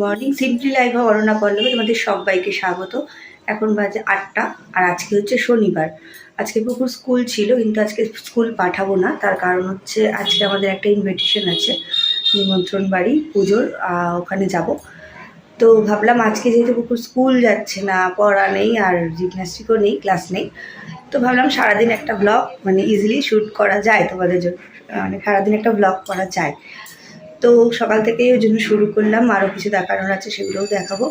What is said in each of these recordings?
Morning simply live অরণা পল্লবে তোমাদের সবাইকে স্বাগত। এখন বাজে আটটা, আর আজকে হচ্ছে শনিবার। আজকে পুকুর স্কুল ছিল, কিন্তু আজকে স্কুল পাঠাবো না। তার কারণ হচ্ছে আজকে আমাদের একটা ইনভিটেশন আছে, নিমন্ত্রণ বাড়ি, পুজোর ওখানে যাব। তো ভাবলাম আজকে যেহেতু পুকুর স্কুল যাচ্ছে না, পড়া নেই, আর জিমন্যাস্টিকও নেই ক্লাস নেই, তো ভাবলাম সারাদিন একটা ব্লগ মানে ইজিলি শ্যুট করা যায় তোমাদের জন্য। মানে সারাদিন একটা ব্লগ করা যায়। তো সকাল থেকেই ওই জন্য শুরু করলাম। আরও কিছু দেখানোর আছে, সেগুলোও দেখাবো।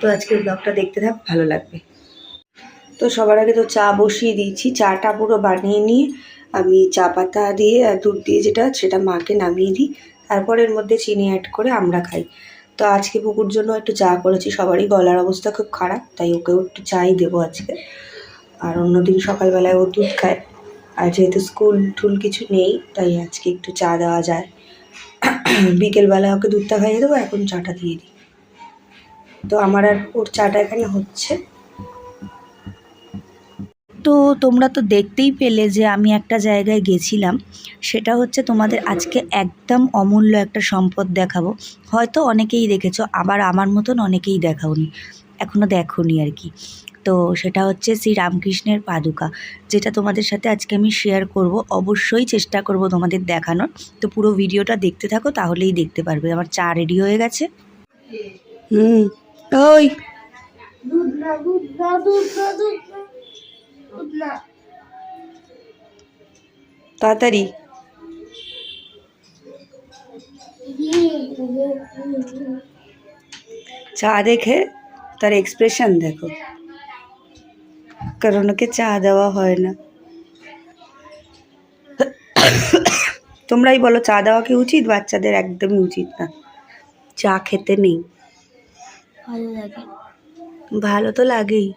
তো আজকের ব্লগটা দেখতে থাক, ভালো লাগবে। তো সবার আগে তো চা বসিয়ে দিয়েছি। চাটা পুরো বানিয়ে নিয়ে আমি চা পাতা দিয়ে দুধ দিয়ে যেটা, সেটা মাকে নামিয়ে দিই। তারপর এর মধ্যে চিনি অ্যাড করে আমরা খাই। তো আজকে পুকুর জন্য একটু চা করেছি। সবারই গলার অবস্থা খুব খারাপ, তাই ওকেও একটু চাই দেবো আজকে। আর অন্যদিন সকালবেলায় ও দুধ খায়। আর যেহেতু স্কুল টুল কিছু নেই, তাই আজকে একটু চা দেওয়া যায়। বিকেলবেলা ওকে দুধটা খাইয়ে দেবো, এখন চাটা দিয়ে দিই। তো আমার আর ওর চাটা এখানে হচ্ছে। তো তোমরা তো দেখতেই পেলে যে আমি একটা জায়গায় গেছিলাম, সেটা হচ্ছে তোমাদের আজকে একদম অমূল্য একটা সম্পদ দেখাবো। হয়তো অনেকেই দেখেছ, আবার আমার মতন অনেকেই দেখাওনি। এখনও দেখোনি আর কি। তো সেটা হচ্ছে শ্রী রামকৃষ্ণের পাদুকা, যেটা তোমাদের সাথে আজকে আমি শেয়ার করব। অবশ্যই চেষ্টা করব তোমাদের দেখানোর। তো পুরো ভিডিওটা দেখতে থাকো, তাহলেই দেখতে পারবে। আমার চা রেডি হয়ে গেছে। হুম, ওই। তাড়াতাড়ি। চা দেখে, তার এক্সপ্রেশন দেখো। কারণ ওকে চা দেওয়া হয় না। তোমরাই বলো চা দেওয়া কি উচিত? বাচ্চাদের একদমই উচিত না। চা খেতে নেই। ভালো লাগে। ভালো তো লাগেই।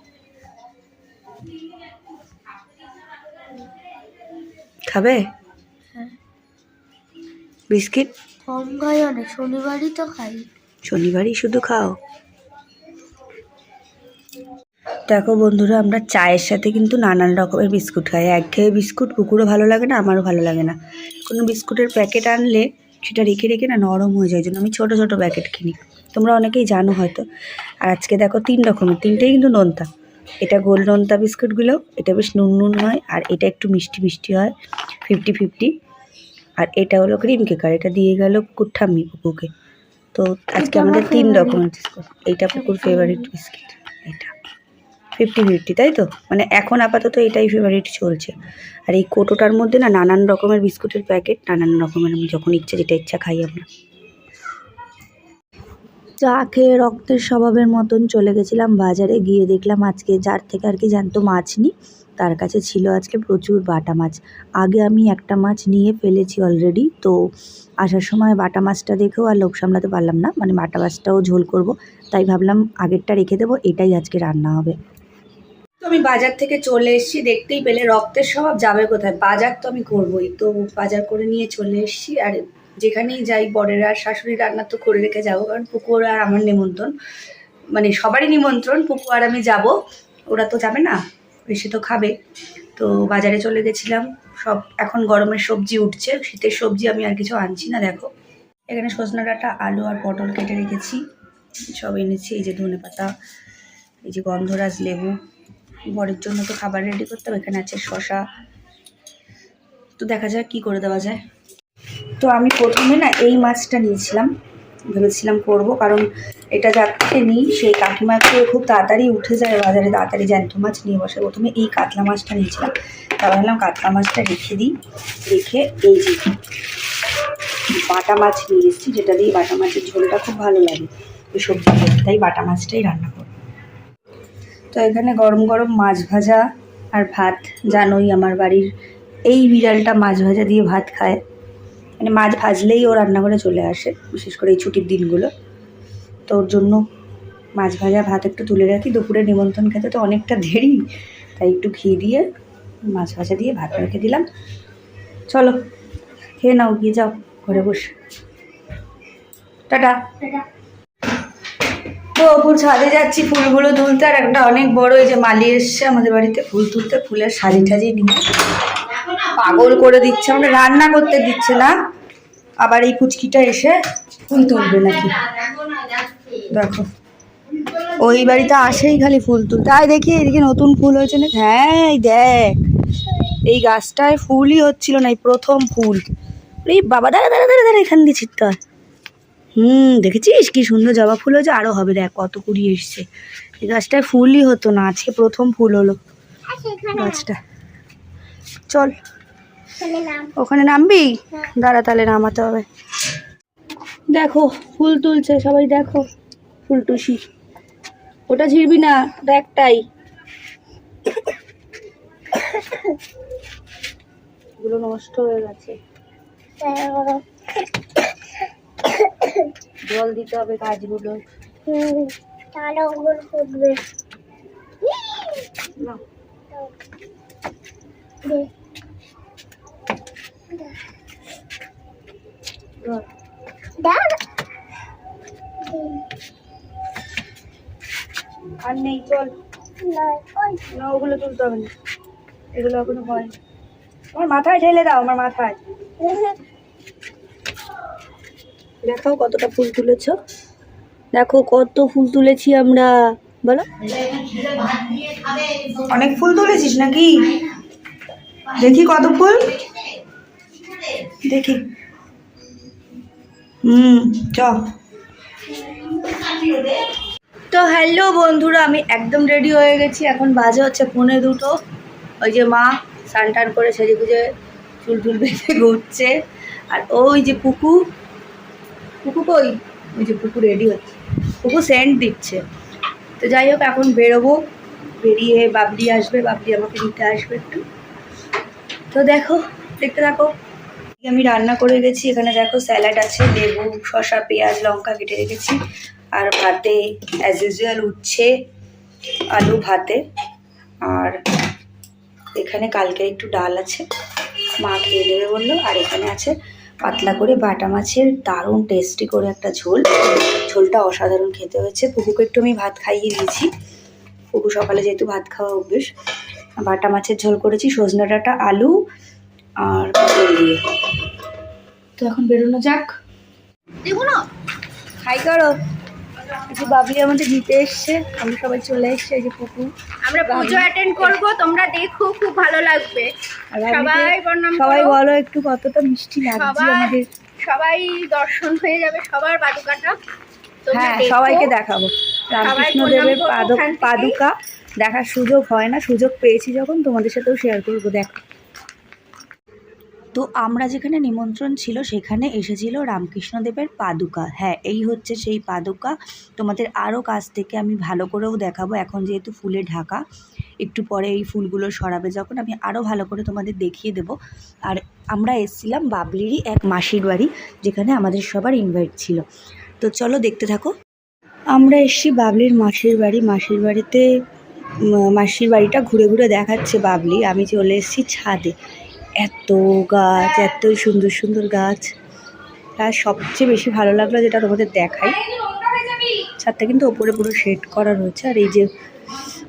খাবে? হ্যাঁ। বিস্কিট? কম খাই অনেক শনিবারই তো খাই। শনিবারই শুধু খাও। দেখো বন্ধুরা আমরা চায়ের সাথে কিন্তু নানান রকমের বিস্কুট খাই। একঘেয়ে বিস্কুট কুকুরও ভালো লাগে না আমারও ভালো লাগে না। কোনো বিস্কুটের প্যাকেট আনলে সেটা রেখে রেখে না নরম হয়ে যায় জন্য আমি ছোটো ছোটো প্যাকেট কিনি। তোমরা অনেকেই জানো হয়তো। আর আজকে দেখো তিন রকমের তিনটেই কিন্তু নোনতা। এটা গোল নোনতা বিস্কুটগুলো এটা বেশ নুন নুন হয় আর এটা একটু মিষ্টি মিষ্টি হয় ফিফটি ফিফটি। আর এটা হলো ক্রিম কেকার এটা দিয়ে গেল কুকুর ঠাম্মি কুকুরকে। তো আজকে আমাদের তিন রকমের বিস্কুট এইটা কুকুর ফেভারিট বিস্কিট এটা। ফিফটি ফিফটি তাই তো? মানে এখন আপাতত এটাই ফেভারিট চলছে। আর এই কোটোটার মধ্যে না নানান রকমের বিস্কুটের প্যাকেট, নানান রকমের আমি যখন ইচ্ছা যেটা ইচ্ছা খাই আমরা। চা খেয়ে রক্তের স্বভাবের মতন চলে গেছিলাম বাজারে, গিয়ে দেখলাম আজকে যার থেকে আর কি জানতো মাছ নি, তার কাছে ছিল আজকে প্রচুর বাটা মাছ। আগে আমি একটা মাছ নিয়ে ফেলেছি অলরেডি তো আসার সময় বাটা মাছটা দেখেও আর লোক সামলাতে পারলাম না মানে বাটা মাছটাও ঝোল করব, তাই ভাবলাম আগেরটা রেখে দেবো, এটাই আজকে রান্না হবে। আমি বাজার থেকে চলে এসেছি, দেখতেই পেলে রক্তের স্বভাব যাবে কোথায়? বাজার তো আমি করবোই। তো বাজার করে নিয়ে চলে এসেছি আর যেখানেই যাই, বরের আর শাশুড়ি রান্না তো করে রেখে যাব, কারণ পুকুর আর আমার নিমন্ত্রণ। মানে সবারই নিমন্ত্রণ পুকু আর আমি যাব। ওরা তো যাবে না বেশি তো খাবে। তো বাজারে চলে গেছিলাম, সব এখন গরমের সবজি উঠছে, শীতের সবজি আমি আর কিছু আনছি না, দেখো। এখানে সজনা ডাঁটা, আলু আর পটল কেটে রেখেছি, সব এনেছি, এই যে ধনে পাতা এই যে গন্ধরাজ লেবু। বরের জন্য তো খাবার রেডি করতে হবে, এখানে আছে শশা তো দেখা যাক কি করে দেওয়া যায়। তো আমি প্রথমে না এই মাছটা নিয়েছিলাম, ভেবেছিলাম করব, কারণ এটা যাতে নিই, সেই কাকিমাকে খুব তাড়াতাড়ি উঠে যায়, বাজারে তাড়াতাড়ি জ্যান্ত মাছ নিয়ে বসে। প্রথমে এই কাতলা মাছটা নিয়েছিলাম তা ভাবলাম কাতলা মাছটা রেখে দিই, রেখে এই যে বাটা মাছ নিয়ে এসেছি, যেটা দিয়ে বাটা মাছের ঝোলটা খুব ভালো লাগে ওই সবজি তাই বাটা মাছটাই রান্না করব। তো এখানে গরম গরম মাছ ভাজা আর ভাত, জানোই আমার বাড়ির এই বিড়ালটা মাছ ভাজা দিয়ে ভাত খায়। মানে মাছ ভাজলেই ও রান্নাঘরে চলে আসে, বিশেষ করে এই ছুটির দিনগুলো। তো ওর জন্য মাছ ভাজা, ভাত একটু তুলে রাখি। দুপুরে নিমন্ত্রণ খেতে তো অনেকটা দেরি, তাই একটু ঘি দিয়ে মাছ ভাজা দিয়ে ভাত রেখে দিলাম। চলো, খেয়ে নাও, গিয়ে যাও, ঘরে বসে। টাটা। এটা ওপর ছাদে যাচ্ছি, ফুলগুলো তুলতে। আর একটা অনেক বড় এই যে মালি এসছে আমাদের বাড়িতে ফুল তুলতে, ফুলের সাজি টাজি নিয়ে। পাগল করে দিচ্ছে আমরা রান্না করতে দিচ্ছে না। আবার এই পুচকিটা এসে ফুল তুলবে নাকি? দেখো। ওই বাড়িতে আসেই খালি ফুল তুলতে। আয় দেখি, এদিকে নতুন ফুল হয়েছে না হ্যাঁ দেখ। এই গাছটায় ফুলই হচ্ছিল না, এই প্রথম ফুল। এই বাবা, দাঁড়া দাঁড়া দাঁড়া দাঁড়া, এখান দিয়ে ছিটতে হয়। হুম দেখেছিস? কি সুন্দর জবা ফুল হয়েছে। আরও হবে দেখ কত কুড়ি এসছে। এই গাছটায় ফুলই হতো না আজকে প্রথম ফুল হলো গাছটা। চল। ওখানে নামবি? দাঁড়া তাহলে নামাতে হবে। দেখো ফুল তুলছে সবাই দেখো। ফুল টুসি। ওটা ঝিরবি না ওটা একটাই। নষ্ট হয়ে গেছে। জল দিতে হবে গাছগুলো। তাহলে ওগুলো ফুটবে। আর নেই চল। না, না ওগুলো তুলতে হবে না। এগুলো এখনও হয় আমার মাথায় ঢেলে দাও আমার মাথায়। দেখাও কতটা ফুল তুলেছ। দেখো কত ফুল তুলেছি আমরা। বলো। অনেক ফুল তুলেছিস নাকি? দেখি কত ফুল। দেখি। হুম চ। তো হ্যালো বন্ধুরা আমি একদম রেডি হয়ে গেছি। এখন বাজে হচ্ছে পৌনে দুটো। ওই যে মা স্নান টান করে সেজে গুজে চুল টুল বেঁধে ঘুরছে। আর ওই যে পুকু পুকু কই ওই যে পুকু রেডি হচ্ছে। পুকু সেন্ট দিচ্ছে। তো যাই হোক, এখন বেরোবো। বেরিয়ে বাবলি আসবে, বাবলি আমাকে নিতে আসবে একটু। তো দেখো, দেখতে থাকো। আমি রান্না করে গেছি। এখানে দেখো স্যালাড আছে, লেবু, শসা, পেঁয়াজ, লঙ্কা কেটে রেখেছি। আর ভাতে অ্যাজ ইউজুয়াল উচ্ছে, আলু ভাতে। আর এখানে কালকে একটু ডাল আছে। মা খেয়ে নেবে বলল। আর এখানে আছে পাতলা করে বাটা মাছের দারুণ টেস্টি করে একটা ঝোল। ঝোলটা অসাধারণ খেতে হয়েছে। পুকুকে একটু আমি ভাত খাইয়ে দিয়েছি। পুকু সকালে যেহেতু ভাত খাওয়া অভ্যেস বাটা মাছের ঝোল করেছি সজনে ডাঁটা আলু আর পটল দিয়ে। তো এখন বেরোনো যাক। দেখো না। খাই করো এই যে বাবলি আমাদের দিতে এসছে আমরা সবাই চলে এসছে এই যে পুকুর আমরা পুজো অ্যাটেন্ড করব তোমরা দেখো খুব ভালো লাগবে। সবাই প্রণাম সবাই বলো একটু কতটা মিষ্টি লাগছে আমাদের। সবাই দর্শন হয়ে যাবে সবার পাদুকাটা হ্যাঁ সবাইকে দেখাবো। রামকৃষ্ণ প্রণাম দেবের করব পাদক ওখান থেকে। পাদুকা দেখার সুযোগ হয় না সুযোগ পেয়েছি যখন তোমাদের সাথেও শেয়ার করব দেখো। তো আমরা যেখানে নিমন্ত্রণ ছিল সেখানে এসেছিল রামকৃষ্ণদেবের পাদুকা। হ্যাঁ এই হচ্ছে সেই পাদুকা। তোমাদের আরও কাছ থেকে আমি ভালো করেও দেখাবো। এখন যেহেতু ফুলে ঢাকা, একটু পরে এই ফুলগুলো সরাবে যখন আমি আরও ভালো করে তোমাদের দেখিয়ে দেব। আর আমরা এসেছিলাম বাবলিরই এক মাসির বাড়ি, যেখানে আমাদের সবার ইনভাইট ছিল। তো চলো দেখতে থাকো। আমরা এসছি বাবলির মাসির বাড়ি। মাসির বাড়িতে মাসির বাড়িটা ঘুরে ঘুরে দেখাচ্ছে বাবলি। আমি চলে এসেছি ছাদে। এত গাছ, এত সুন্দর সুন্দর গাছ। আর সবচেয়ে বেশি ভালো লাগল যেটা তোমাদের দেখাই, ছাদটা কিন্তু ওপরে পুরো শেড করা রয়েছে। আর এই যে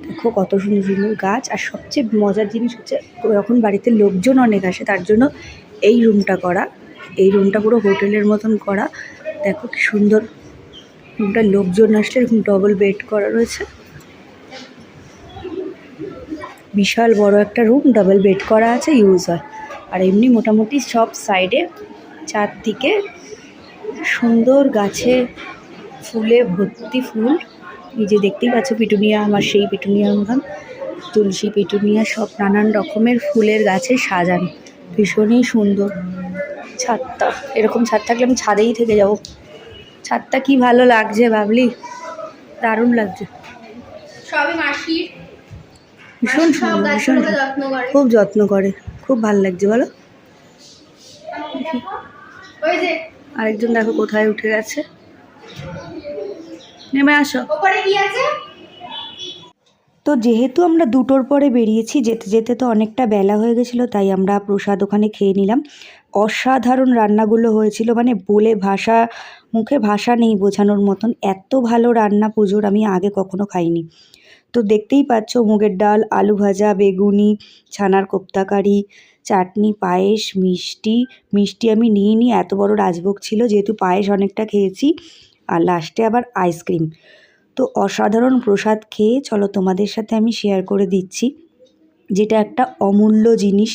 দেখো কত সুন্দর সুন্দর গাছ। আর সবচেয়ে মজার জিনিস হচ্ছে, যখন বাড়িতে লোকজন অনেক আসে, তার জন্য এই রুমটা করা। এই রুমটা পুরো হোটেলের মতন করা। দেখো কি সুন্দর। রুমটা লোকজন আসলে এরকম ডবল বেড করা রয়েছে। বিশাল বড় একটা রুম ডাবল বেড করা আছে ইউজ হয়। আর এমনি মোটামুটি সব সাইডে চারদিকে সুন্দর গাছে ফুলে ভর্তি ফুল। এই যে দেখতেই পাচ্ছ পিটুনিয়া আমার সেই পিটুনিয়ার মতন তুলসী পিটুনিয়া সব নানান রকমের ফুলের গাছে সাজানো। ভীষণই সুন্দর। ছাদটা এরকম ছাদ থাকলে আমি ছাদেই থেকে যাব। ছাদটা কি ভালো লাগছে ভাবলি? দারুণ লাগছে। ভীষণ সুন্দর ভীষণ খুব যত্ন করে। খুব ভালো লাগছে, বলো। আরেকজন দেখো কোথায় উঠে গেছে। নেমে আসো। তো যেহেতু আমরা দুটোর পরে বেরিয়েছি, যেতে যেতে তো অনেকটা বেলা হয়ে গেছিল, তাই আমরা প্রসাদ ওখানে খেয়ে নিলাম। অসাধারণ রান্নাগুলো হয়েছিল মানে বলে ভাষা, মুখে ভাষা নেই বোঝানোর মতন। এত ভালো রান্না পুজোর আমি আগে কখনো খাইনি। তো দেখতেই পাচ্ছ মুগের ডাল, আলু ভাজা, বেগুনি, ছানার কোপ্তাকারি, চাটনি, পায়েস, মিষ্টি। মিষ্টি আমি নিয়ে নিই এত বড় রাজভোগ ছিল যেহেতু পায়েস অনেকটা খেয়েছি আর লাস্টে আবার আইসক্রিম তো অসাধারণ প্রসাদ খেয়ে চলো তোমাদের সাথে আমি শেয়ার করে দিচ্ছি। যেটা একটা অমূল্য জিনিস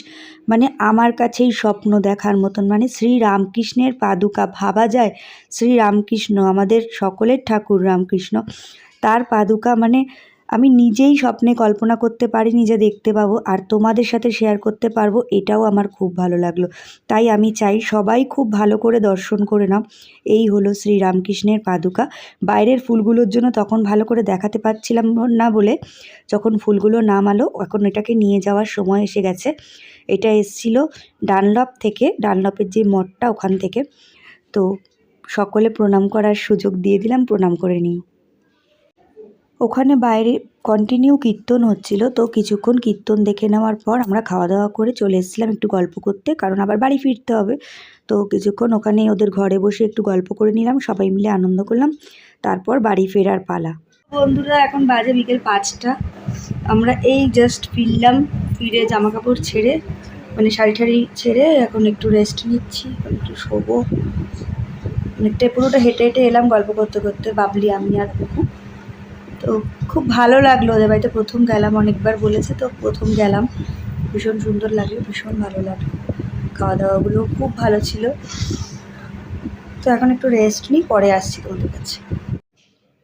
মানে আমার কাছেই স্বপ্ন দেখার মতন মানে শ্রী রামকৃষ্ণের পাদুকা ভাবা যায়। শ্রী রামকৃষ্ণ আমাদের সকলের ঠাকুর রামকৃষ্ণ। তার পাদুকা মানে আমি নিজেই স্বপ্নে কল্পনা করতে পারিনি যে দেখতে পাবো আর তোমাদের সাথে শেয়ার করতে পারব, এটাও আমার খুব ভালো লাগল। তাই আমি চাই সবাই খুব ভালো করে দর্শন করে নাও। এই হলো শ্রী রামকৃষ্ণের পাদুকা। বাইরের ফুলগুলোর জন্য তখন ভালো করে দেখাতে পারছিলাম না বলে যখন ফুলগুলো নামালো, এখন এটাকে নিয়ে যাওয়ার সময় এসে গেছে। এটা এসছিল ডানলপ থেকে, ডানলপের যে মঠটা ওখান থেকে। তো সকলে প্রণাম করার সুযোগ দিয়ে দিলাম, প্রণাম করে নিও। ওখানে বাইরে কন্টিনিউ কীর্তন হচ্ছিল, তো কিছুক্ষণ কীর্তন দেখে নেওয়ার পর আমরা খাওয়া দাওয়া করে চলে এসেছিলাম একটু গল্প করতে, কারণ আবার বাড়ি ফিরতে হবে। তো কিছুক্ষণ ওখানে ওদের ঘরে বসে একটু গল্প করে নিলাম, সবাই মিলে আনন্দ করলাম, তারপর বাড়ি ফেরার পালা। বন্ধুরা, এখন বাজে বিকেল পাঁচটা। আমরা এই জাস্ট ফিরলাম, ফিরে জামা কাপড় ছেড়ে মানে শাড়ি ঠাড়ি ছেড়ে এখন একটু রেস্ট নিচ্ছি একটু শোবো। অনেকটাই পুরোটা হেঁটে হেঁটে এলাম গল্প করতে করতে, বাবলি, আমি আর কুকু। তো খুব ভালো লাগল ওদের বাড়িতে। প্রথম গেলাম, অনেকবার বলেছে তো প্রথম গেলাম। ভীষণ সুন্দর লাগল, ভীষণ ভালো লাগল। খাওয়া দাওয়াগুলো খুব ভালো ছিল। তো এখন একটু রেস্ট নিই, পরে আসছি তোমাদের কাছে।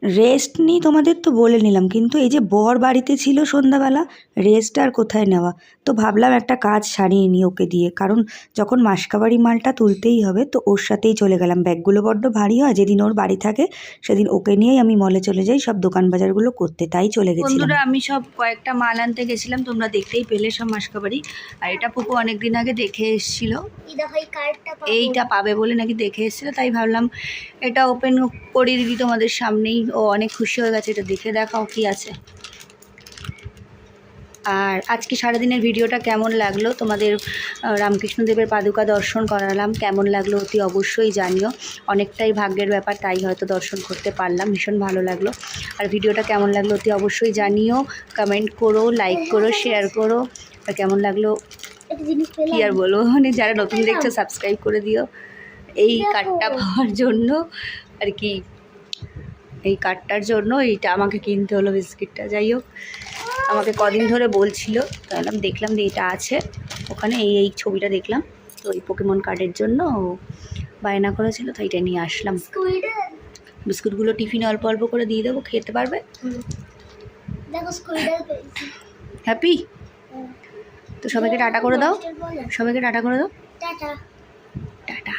রেস্ট নিই তোমাদের তো বলে নিলাম কিন্তু এই যে বর বাড়িতে ছিল সন্ধ্যাবেলা রেস্ট আর কোথায় নেওয়া? তো ভাবলাম একটা কাজ সারিয়ে নিই ওকে দিয়ে কারণ যখন মাসকাবাড়ি মালটা তুলতেই হবে তো ওর সাথেই চলে গেলাম। ব্যাগগুলো বড্ড ভারী হয় যেদিন ওর বাড়ি থাকে সেদিন ওকে নিয়েই আমি মলে চলে যাই সব দোকান বাজারগুলো করতে তাই চলে গেছিলাম। বন্ধুরা আমি সব কয়েকটা মাল আনতে গেছিলাম তোমরা দেখতেই পেলে সব মাসকাবাড়ি। আর এটা পুকু অনেকদিন আগে দেখে এসেছিল। এইটা পাবে বলে নাকি দেখে এসেছিল তাই ভাবলাম এটা ওপেন করে দিদি তোমাদের সামনেই। ও অনেক খুশি হয়ে গেছে, এটা দেখে দেখাও কি আছে। আর আজকে সারাদিনের ভিডিওটা কেমন লাগল? তোমাদের রামকৃষ্ণদেবের পাদুকা দর্শন করালাম, কেমন লাগল অতি অবশ্যই জানিও। অনেকটাই ভাগ্যের ব্যাপার, তাই হয়তো দর্শন করতে পারলাম, ভীষণ ভালো লাগল। আর ভিডিওটা কেমন লাগল অতি অবশ্যই জানিও কমেন্ট করো লাইক করো শেয়ার করো। আর কেমন লাগল? কি আর বলব? মানে যারা নতুন দেখছ সাবস্ক্রাইব করে দিও। এই কার্ডটা পাওয়ার জন্য আর কি। এই কার্ডটার জন্য এইটা আমাকে কিনতে হলো বিস্কিটটা। যাই হোক আমাকে কদিন ধরে বলছিল। তাহলে দেখলাম যে এটা আছে। ওখানে এই এই ছবিটা দেখলাম। তো এই পোকেমন কার্ডের জন্য বায়না করেছিল তো এটা নিয়ে আসলাম। বিস্কুটগুলো টিফিনে অল্প অল্প করে দিয়ে দেবো খেতে পারবে? হ্যাপি? তো সবাইকে টাটা করে দাও। সবাইকে টাটা করে দাও। টাটা।